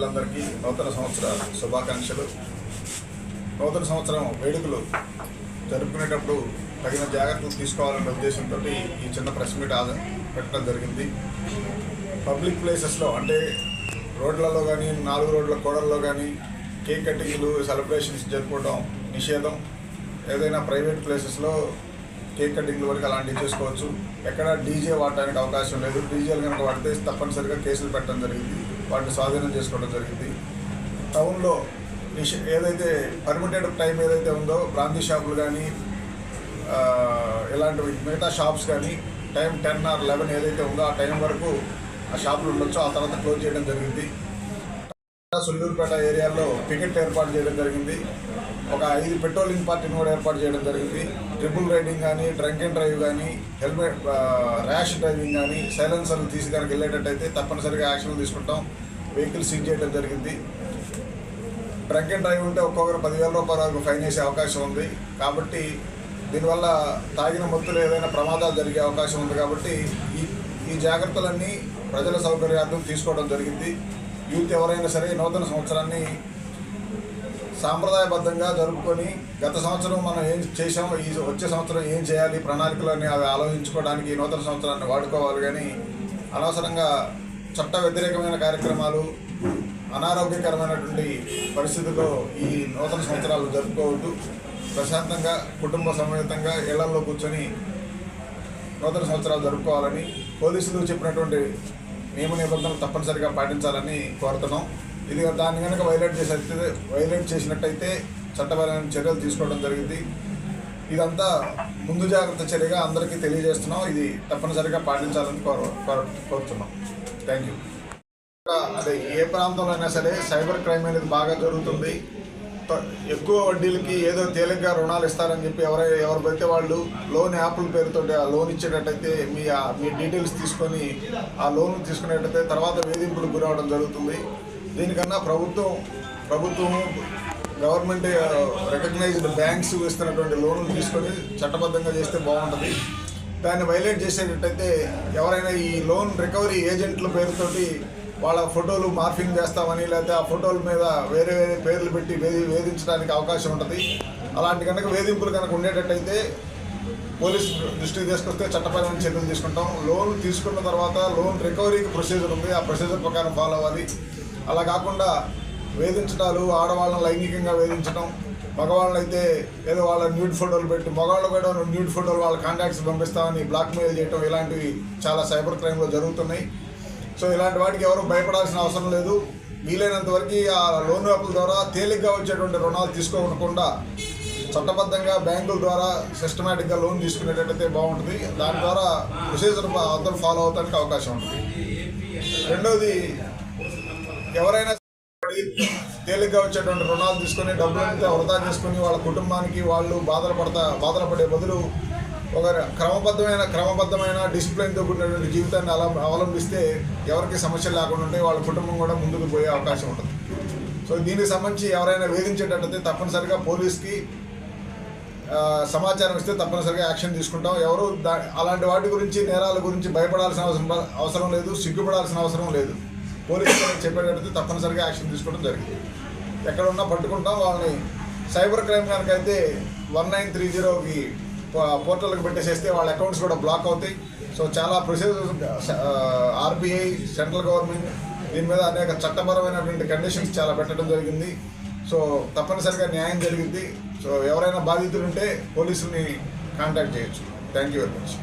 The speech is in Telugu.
ప్రజలందరికీ నూతన సంవత్సర శుభాకాంక్షలు. నూతన సంవత్సరం వేడుకలు జరుపుకునేటప్పుడు తగిన జాగ్రత్తలు తీసుకోవాలనే ఉద్దేశంతో ఈ చిన్న ప్రెస్ మీట్ పెట్టడం జరిగింది. పబ్లిక్ ప్లేసెస్లో అంటే రోడ్లలో కానీ నాలుగు రోడ్ల కోడల్లో కానీ కేక్ కటింగ్లు సెలబ్రేషన్స్ జరుపుకోవడం నిషేధం. ఏదైనా ప్రైవేట్ ప్లేసెస్లో కేక్ కటింగ్లు వరకు అలాంటివి చేసుకోవచ్చు. ఎక్కడ డీజే వాడడానికి అవకాశం లేదు. డీజేలు కనుక వాడితే తప్పనిసరిగా కేసులు పెట్టడం జరిగింది. వాటిని స్వాధీనం చేసుకోవడం జరిగింది. టౌన్లో ఏదైతే పర్మిటెడ్ టైం ఏదైతే ఉందో బ్రాంతి షాపులు కానీ ఇలాంటివి మిగతా షాప్స్ కానీ టైం టెన్ ఆర్ లెవెన్ ఏదైతే ఉందో ఆ టైం వరకు ఆ షాపులు ఉండొచ్చు. ఆ తర్వాత క్లోజ్ చేయడం జరిగింది. సుల్లూరుపేట ఏరియాలో పికెట్ ఏర్పాటు చేయడం జరిగింది. ఒక ఐదు పెట్రోలింగ్ పార్టీని కూడా ఏర్పాటు చేయడం జరిగింది. ట్రిపుల్ రైడింగ్ కానీ డ్రంక్ అండ్ డ్రైవ్ కానీ హెల్మెట్ ర్యాష్ డ్రైవింగ్ కానీ సైలెన్సర్లు తీసి కనుక వెళ్ళేటట్టయితే తప్పనిసరిగా యాక్షన్ తీసుకుంటాం. వెహికల్ సీజ్ చేయడం జరిగింది. డ్రంక్ అండ్ డ్రైవ్ ఉంటే ఒక్కొక్కరు పదివేల రూపాయల వరకు ఫైన్ వేసే అవకాశం ఉంది. కాబట్టి దీనివల్ల తాగిన మత్తులు ఏదైనా ప్రమాదాలు జరిగే అవకాశం ఉంది కాబట్టి ఈ ఈ జాగ్రత్తలన్నీ ప్రజల సౌకర్యార్థం తీసుకోవడం జరిగింది. యూత్ ఎవరైనా సరే నూతన సంవత్సరాన్ని సాంప్రదాయబద్ధంగా జరుపుకొని గత సంవత్సరం మనం ఏం చేసాము ఈ వచ్చే సంవత్సరం ఏం చేయాలి ప్రణాళికలన్నీ అవి ఆలోచించుకోవడానికి నూతన సంవత్సరాన్ని వాడుకోవాలి కానీ అనవసరంగా చట్ట వ్యతిరేకమైన కార్యక్రమాలు అనారోగ్యకరమైనటువంటి పరిస్థితుల్లో ఈ నూతన సంవత్సరాలు జరుపుకోవద్దు. ప్రశాంతంగా కుటుంబ సమేతంగా ఇళ్ళలో కూర్చొని నూతన సంవత్సరాలు జరుపుకోవాలని పోలీసులు చెప్పినటువంటి నియమ నిబంధనలు తప్పనిసరిగా పాటించాలని కోరుతున్నాం. ఇది దాన్ని కనుక వైలేట్ చేసే వైలేట్ చేసినట్టయితే చట్టపరమైన చర్యలు తీసుకోవడం జరిగింది. ఇదంతా ముందు జాగ్రత్త చర్యగా అందరికీ తెలియజేస్తున్నాం. ఇది తప్పనిసరిగా పాటించాలని కోరు కోరుతున్నాం. థ్యాంక్ యూ అదే ఏ ప్రాంతంలో అయినా సరే సైబర్ క్రైమ్ అనేది బాగా జరుగుతుంది. ఎక్కువ వడ్డీలకి ఏదో తేలిగ్గా రుణాలు ఇస్తారని చెప్పి ఎవరై ఎవరు పెడితే వాళ్ళు లోన్ యాప్ల పేరుతో ఆ లోన్ ఇచ్చేటట్టయితే మీ మీ డీటెయిల్స్ తీసుకొని ఆ లోన్ తీసుకునేటట్టయితే తర్వాత వేధింపులకు గురవడం జరుగుతుంది. దీనికన్నా ప్రభుత్వం ప్రభుత్వం గవర్నమెంట్ రికగ్నైజ్డ్ బ్యాంక్స్ ఇస్తున్నటువంటి లోన్లు తీసుకొని చట్టబద్ధంగా చేస్తే బాగుంటుంది. దాన్ని వైలేట్ చేసేటట్టయితే ఎవరైనా ఈ లోన్ రికవరీ ఏజెంట్ల పేరుతోటి వాళ్ళ ఫోటోలు మార్ఫింగ్ చేస్తామని లేకపోతే ఆ ఫోటోల మీద వేరే వేరే పేర్లు పెట్టి వేధి వేధించడానికి అవకాశం ఉంటుంది. అలాంటి కనుక వేధింపులు కనుక ఉండేటట్టయితే పోలీస్ దృష్టికి తీసుకొస్తే చట్టపరమైన చర్యలు తీసుకుంటాం. లోన్ తీసుకున్న తర్వాత లోన్ రికవరీకి ప్రొసీజర్ ఉంది. ఆ ప్రొసీజర్ ప్రకారం ఫాలో అవ్వాలి. అలా కాకుండా వేధించడాలు ఆడవాళ్ళని లైంగికంగా వేధించడం మగవాళ్ళని అయితే ఏదో వాళ్ళ న్యూడ్ ఫోటోలు పెట్టి మగవాళ్ళు కూడా న్యూడ్ ఫోటోలు వాళ్ళ కాంటాక్ట్స్ పంపిస్తామని బ్లాక్మెయిల్ చేయడం ఇలాంటివి చాలా సైబర్ క్రైమ్లో జరుగుతున్నాయి. సో ఇలాంటి వాటికి ఎవరు భయపడాల్సిన అవసరం లేదు. వీలైనంత వరకు ఆ లోన్ యాప్ల ద్వారా తేలిగ్గా వచ్చేటువంటి రుణాలు తీసుకోకుండా చట్టబద్ధంగా బ్యాంకుల ద్వారా సిస్టమేటిక్గా లోన్ తీసుకునేటట్టయితే బాగుంటుంది. దాని ద్వారా ప్రొసీజర్ అందరూ ఫాలో అవడానికి అవకాశం ఉంటుంది. రెండోది ఎవరైనా తేలిగ్గా వచ్చేటువంటి రుణాలు తీసుకొని డబ్బులంతా వృధా చేసుకొని వాళ్ళ కుటుంబానికి వాళ్ళు బాధలు పడతా బాధలు పడే బదులు ఒక క్రమబద్ధమైన క్రమబద్ధమైన డిసిప్లిన్తో కూడినటువంటి జీవితాన్ని అలా అవలంబిస్తే ఎవరికి సమస్యలు లేకుండా ఉంటే వాళ్ళ కుటుంబం కూడా ముందుకు పోయే అవకాశం ఉంటుంది. సో దీనికి సంబంధించి ఎవరైనా వేధించేటట్టయితే తప్పనిసరిగా పోలీస్కి సమాచారం ఇస్తే తప్పనిసరిగా యాక్షన్ తీసుకుంటాం. ఎవరు దా అలాంటి వాటి గురించి నేరాల గురించి భయపడాల్సిన అవసరం అవసరం లేదు సిగ్గుపడాల్సిన అవసరం లేదు. పోలీసులు చెప్పేటట్టు తప్పనిసరిగా యాక్షన్ తీసుకోవడం జరిగింది. ఎక్కడ ఉన్నా పట్టుకుంటాం వాళ్ళని సైబర్ క్రైమ్ కనుక అయితే వన్ నైన్ త్రీ జీరోకి పోర్టల్కి పెట్టేసేస్తే వాళ్ళ అకౌంట్స్ కూడా బ్లాక్ అవుతాయి. సో చాలా ప్రొసీజర్స్ ఆర్బీఐ సెంట్రల్ గవర్నమెంట్ దీని మీద అనేక చట్టపరమైనటువంటి కండిషన్స్ చాలా పెట్టడం జరిగింది. సో తప్పనిసరిగా న్యాయం జరిగింది. సో ఎవరైనా బాధితులు ఉంటే పోలీసుల్ని కాంటాక్ట్ చేయొచ్చు. Thank you very much.